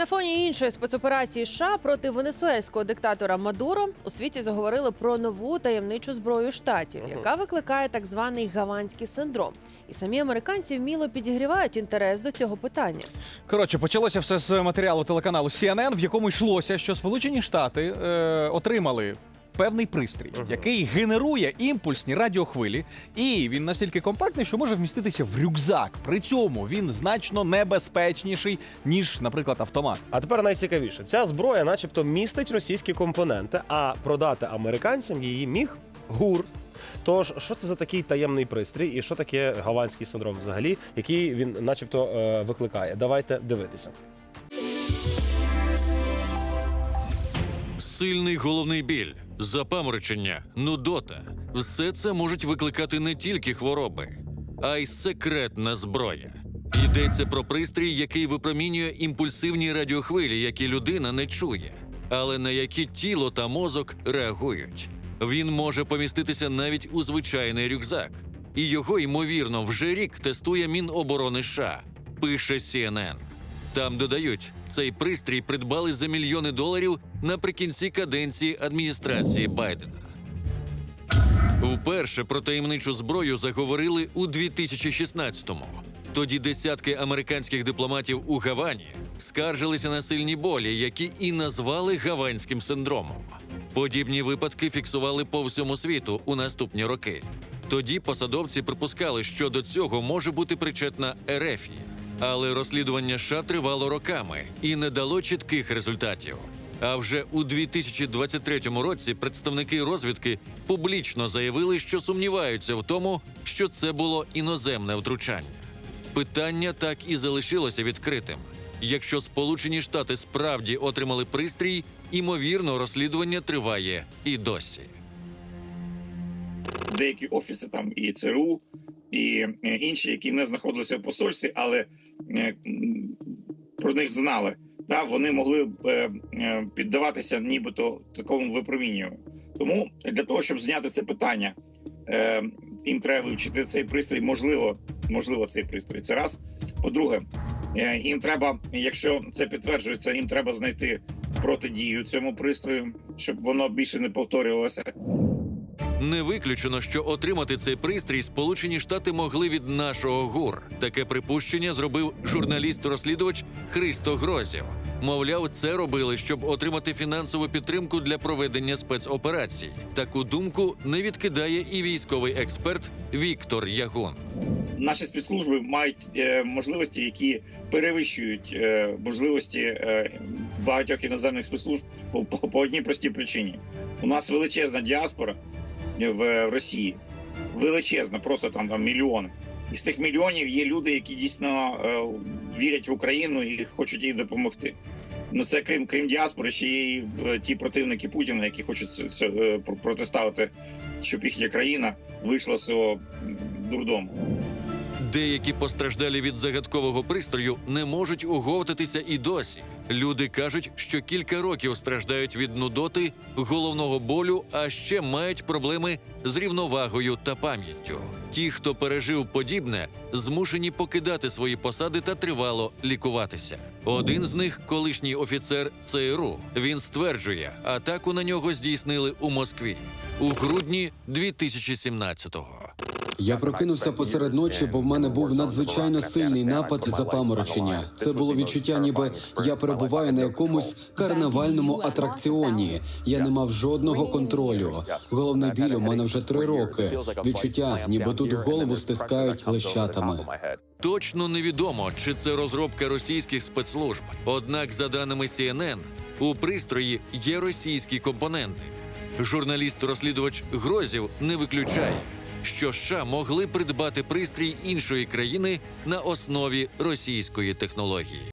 На фоні іншої спецоперації США проти венесуельського диктатора Мадуро у світі заговорили про нову таємничу зброю штатів, яка викликає так званий гаванський синдром. І самі американці вміло підігрівають інтерес до цього питання. Коротше, почалося все з матеріалу телеканалу CNN, в якому йшлося, що Сполучені Штати е, отримали. Певний пристрій, який генерує імпульсні радіохвилі, і він настільки компактний, що може вміститися в рюкзак. При цьому він значно небезпечніший, ніж, наприклад, автомат. А тепер найцікавіше: ця зброя, начебто, містить російські компоненти, а продати американцям її міг ГУР. Тож, що це за такий таємний пристрій, і що таке гаванський синдром взагалі, який він, начебто, е, викликає? Давайте дивитися. Сильний головний біль, запаморочення, нудота все це можуть викликати не тільки хвороби, а й секретна зброя. Йдеться про пристрій, який випромінює імпульсивні радіохвилі, які людина не чує, але на які тіло та мозок реагують. Він може поміститися навіть у звичайний рюкзак, і його ймовірно вже рік тестує Міноборони США, пише CNN. Там додають, цей пристрій придбали за мільйони доларів наприкінці каденції адміністрації Байдена. Вперше про таємничу зброю заговорили у 2016-му. Тоді десятки американських дипломатів у Гавані скаржилися на сильні болі, які і назвали гаванським синдромом. Подібні випадки фіксували по всьому світу у наступні роки. Тоді посадовці припускали, що до цього може бути причетна Ерефія. Але розслідування США тривало роками і не дало чітких результатів. А вже у 2023 році представники розвідки публічно заявили, що сумніваються в тому, що це було іноземне втручання. Питання так і залишилося відкритим. Якщо Сполучені Штати справді отримали пристрій, імовірно, розслідування триває і досі. деякі офіси там і ЦРУ, і е, інші, які не знаходилися в посольстві, але е, про них знали. Та вони могли б е, е, піддаватися нібито такому випромінюванню. Тому для того, щоб зняти це питання, е, їм треба вивчити цей пристрій. Можливо, можливо, цей пристрій. Це раз. По-друге, їм треба, якщо це підтверджується, їм треба знайти протидію цьому пристрою, щоб воно більше не повторювалося. Не виключено, що отримати цей пристрій Сполучені Штати могли від нашого ГУР. Таке припущення зробив журналіст-розслідувач Христо Грозів. Мовляв, це робили, щоб отримати фінансову підтримку для проведення спецоперацій. Таку думку не відкидає і військовий експерт Віктор Ягун. наші спецслужби мають е, можливості, які перевищують е, можливості е, багатьох іноземних спецслужб по, по, по одній простій причині. У нас величезна діаспора в Росії, величезна, просто там, там мільйони. І з тих мільйонів є люди, які дійсно е, вірять в Україну і хочуть їй допомогти. Ну це крім крім діаспори, ще є і е, ті противники Путіна, які хочуть це, це, е, протиставити, щоб їхня країна вийшла з цього дурдому. Деякі постраждалі від загадкового пристрою не можуть оговтатися і досі. Люди кажуть, що кілька років страждають від нудоти, головного болю, а ще мають проблеми з рівновагою та пам'яттю. Ті, хто пережив подібне, змушені покидати свої посади та тривало лікуватися. Один з них колишній офіцер ЦРУ. Він стверджує, атаку на нього здійснили у Москві у грудні 2017-го. Я прокинувся посеред ночі, бо в мене був надзвичайно сильний напад запаморочення. Це було відчуття, ніби я перебуваю на якомусь карнавальному атракціоні. Я не мав жодного контролю. Головний біль у мене вже три роки. Відчуття, ніби тут голову стискають лещатами. Точно невідомо, чи це розробка російських спецслужб. Однак, за даними CNN, у пристрої є російські компоненти. Журналіст-розслідувач Грозів не виключає, що США могли придбати пристрій іншої країни на основі російської технології.